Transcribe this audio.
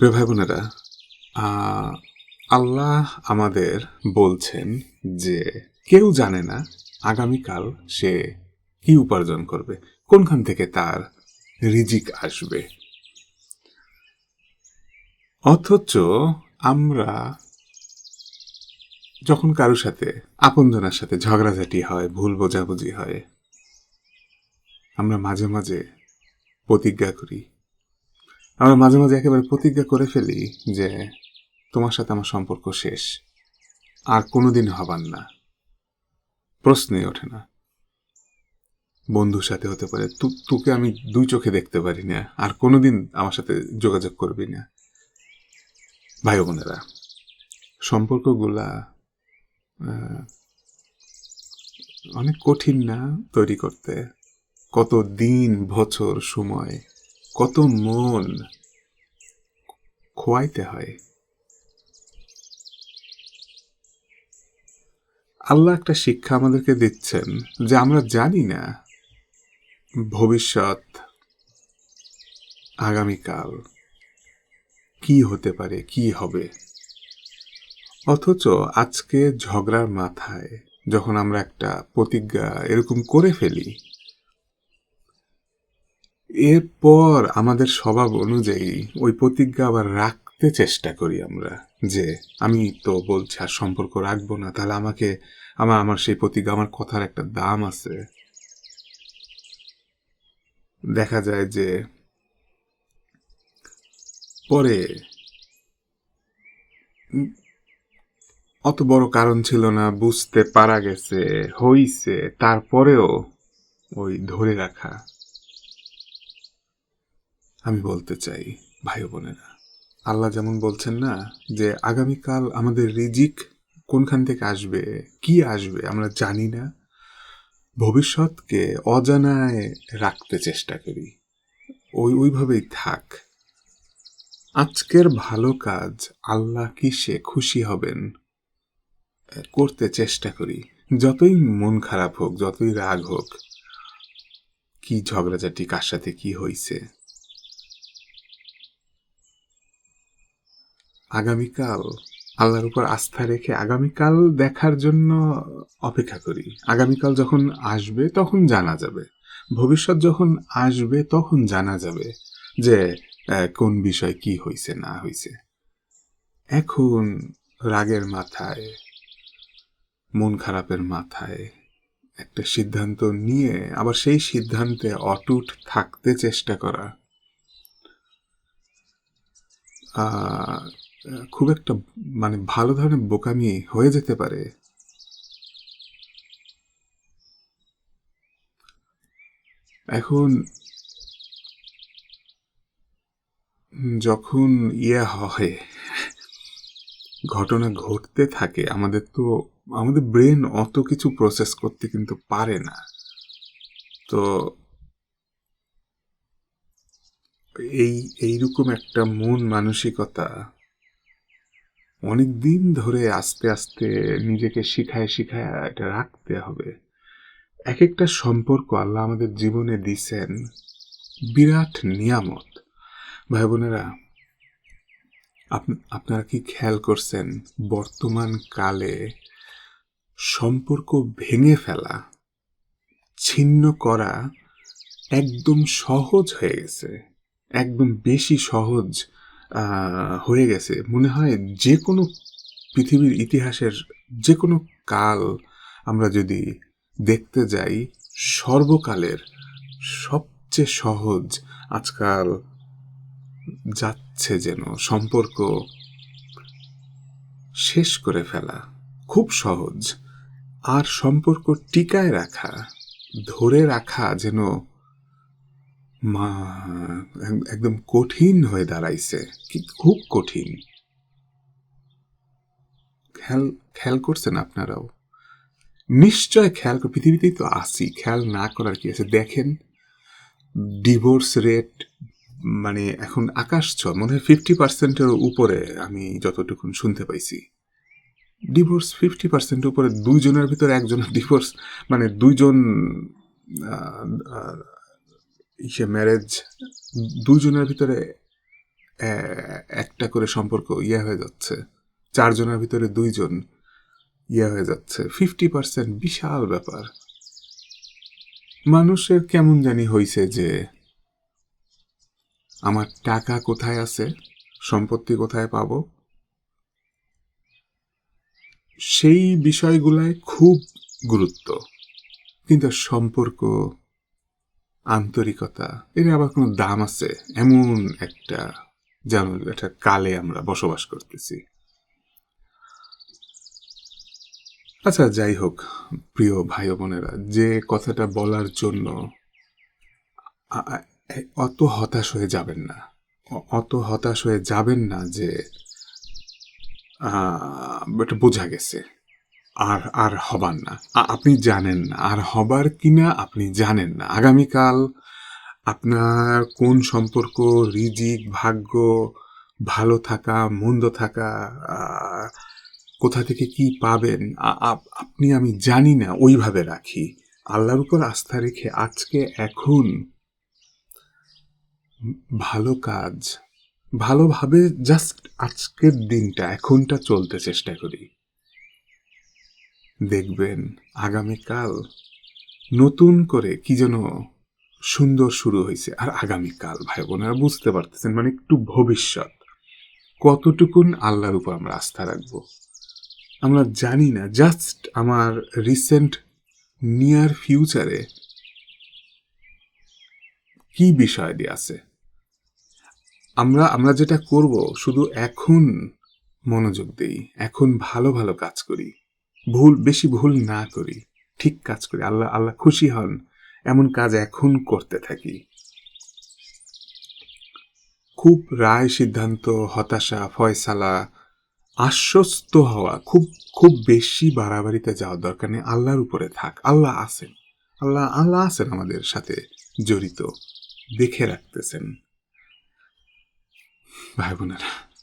প্রিয় ভাই বোনেরা আল্লাহ আমাদের বলছেন যে কেউ জানে না আগামীকাল সে কি উপার্জন করবে, কোনখান থেকে তার রিজিক আসবে। অথচ আমরা যখন কারোর সাথে আপনজনের সাথে ঝগড়াঝাটি হয়, ভুল বোঝাবুঝি হয়, আমরা মাঝে মাঝে প্রতিজ্ঞা করি আমরা মাঝে মাঝে একেবারে প্রতিজ্ঞা করে ফেলি যে তোমার সাথে আমার সম্পর্ক শেষ। আর কোনোদিন হবার না। প্রশ্নই ওঠে না। বন্ধুর সাথে হতে পারে। তোকে আমি দুই চোখে দেখতে পারি না। আর কোনোদিন আমার সাথে যোগাযোগ করবি না। ভাই বোনেরা, সম্পর্কগুলা অনেক কঠিন না তৈরি করতে? কত দিন বছর, সময়? কত মন খোয়াইতে হয়। আল্লাহ একটা শিক্ষা আমাদেরকে দিচ্ছেন যে আমরা জানি না ভবিষ্যৎ আগামীকাল কি হতে পারে, কি হবে। অথচ আজকে ঝগড়ার মাথায় যখন আমরা একটা প্রতিজ্ঞা এরকম করে ফেলি এরপর আমাদের স্বভাব অনুযায়ী ওই প্রতিজ্ঞা আবার রাখতে চেষ্টা করি আমরা যে আমি তো বলছি আর সম্পর্ক রাখব না, তাহলে আমাকে আমার আমার সেই প্রতিজ্ঞা, আমার কথার একটা দাম আছে। দেখা যায় যে পরে অত বড় কারণ ছিল না, বুঝতে পারা গেছে, হইছে, তারপরেও ওই ধরে রাখা। আমি বলতে চাই, ভাই বোনেরা। আল্লাহ যেমন বলছেন না যে, আগামীকাল আমাদের রিজিক কোনখান থেকে আসবে? কি আসবে? আমরা জানি না। ভবিষ্যৎকে অজানায় রাখতে চেষ্টা করি। ওই, ওইভাবেই থাক। আজকের ভালো কাজ আল্লাহ কি সে খুশি হবেন? করতে চেষ্টা করি। যতই মন খারাপ হোক, যতই রাগ হোক, কি ঝগড়াঝাটি কার সাথে কি হইছে? আগামীকাল, আল্লাহর উপর আস্থা রেখে আগামীকাল দেখার জন্য অপেক্ষা করি। আগামীকাল যখন আসবে তখন জানা যাবে। ভবিষ্যৎ যখন আসবে তখন জানা যাবে যে কোন বিষয় কি হয়েছে না হয়েছে এখন রাগের মাথায়, মন খারাপের মাথায় একটা সিদ্ধান্ত নিয়ে, আবার সেই সিদ্ধান্তে অটুট থাকতে চেষ্টা করা। খুব একটা মানে ভালো ধরনের বোকামি হয়ে যেতে পারে। এখন যখন ইয়ে হয়, ঘটনা ঘটতে থাকে, আমাদের তো, আমাদের ব্রেন অত কিছু প্রসেস করতে কিন্তু পারে না। তো এই, এইরকম একটা মন মানসিকতা অনেক দিন ধরে আস্তে আস্তে নিজেকে শিখায় শিখায় এটা রাখতে হবে। এক একটা সম্পর্ক আল্লাহ আমাদের জীবনে দিছেন বিরাট নিয়ামত। ভাই বোনেরা আপনারা কি খেয়াল করছেন বর্তমান কালে সম্পর্ক ভেঙে ফেলা, ছিন্ন করা একদম সহজ হয়ে গেছে, একদম বেশি সহজ হয়ে গেছে। মনে হয় যে কোনো পৃথিবীর ইতিহাসের যে কোনো কাল আমরা যদি দেখতে যাই, সর্বকালের সবচেয়ে সহজ আজকাল যাচ্ছে যেন সম্পর্ক শেষ করে ফেলা। খুব সহজ। আর সম্পর্ক টিকায় রাখা, ধরে রাখা যেন মা একদম কঠিন হয়ে দাঁড়াইছে। খুব কঠিন। খেয়াল খেয়াল করছেন আপনারাও? নিশ্চয় খেয়াল পৃথিবীতেই তো আসি খেয়াল না করার কি আছে? দেখেন ডিভোর্স রেট মানে এখন আকাশ ছ মনে হয় ফিফটি পার্সেন্টের উপরে আমি যতটুকুন শুনতে পাইছি। ডিভোর্স ফিফটি পার্সেন্টের উপরে দুইজনের ভিতরে একজনের ডিভোর্স মানে দুইজন ইসে ম্যারেজ দুজনের ভিতরে একটা একটা করে সম্পর্ক ইয়ে হয়ে যাচ্ছে। চারজনের ভিতরে দুইজন ইয়ে হয়ে যাচ্ছে। ফিফটি পার্সেন্ট বিশাল ব্যাপার। মানুষের কেমন জানি হইছে যে, আমার টাকা কোথায় আছে, সম্পত্তি কোথায় পাবো? সেই বিষয়গুলায় খুব গুরুত্ব। কিন্তু সম্পর্ক আন্তরিকতা, এর আবার কোনো দাম আছে? এমন একটা যেন একটা কালে আমরা বসবাস করতেছি। আচ্ছা যাই হোক, প্রিয় ভাই বোনেরা, যে কথাটা বলার জন্য অত হতাশ হয়ে যাবেন না। অত হতাশ হয়ে যাবেন না যে এটা বোঝা গেছে। আর আর হবার না। আপনি জানেন না। আর হবার কিনা আপনি জানেন না। আগামীকাল আপনার কোন সম্পর্ক রিজিক, ভাগ্য, ভালো থাকা, মন্দ থাকা কোথা থেকে কি পাবেন আপনি আমি জানি না। ওইভাবে রাখি। আল্লাহর উপর আস্থা রেখে আজকে, এখন ভালো কাজ, ভালোভাবে জাস্ট আজকের দিনটা, এখনটা চলতে চেষ্টা করি। দেখবেন আগামীকাল নতুন করে কি যেন সুন্দর শুরু হয়েছে। আর আগামীকাল, ভাই বোনেরা বুঝতে পারতেছেন মানে একটু ভবিষ্যৎ। কতটুকুন আল্লাহর উপর আমরা আস্থা রাখব? আমরা জানি না জাস্ট আমার রিসেন্ট নিয়ার ফিউচারে কি বিষয় দিয়ে আছে? আমরা আমরা যেটা করব, শুধু এখন মনোযোগ দেই, এখন ভালো ভালো কাজ করি। ভুল, বেশি ভুল না করি, ঠিক কাজ করি, আল্লাহ আল্লাহ খুশি হন, এমন কাজ এখন করতে থাকি। খুব রায় সিদ্ধান্ত, হতাশা, ফয়সালা, আশ্বস্ত হওয়া, খুব খুব বেশি বাড়াবাড়িতে যাওয়ার দরকার নেই, আল্লাহর উপরে থাক, আল্লাহ আছেন, আল্লাহ আল্লাহ আছেন আমাদের সাথে জড়িত, দেখে রাখতেছেন। ভাই বোনেরা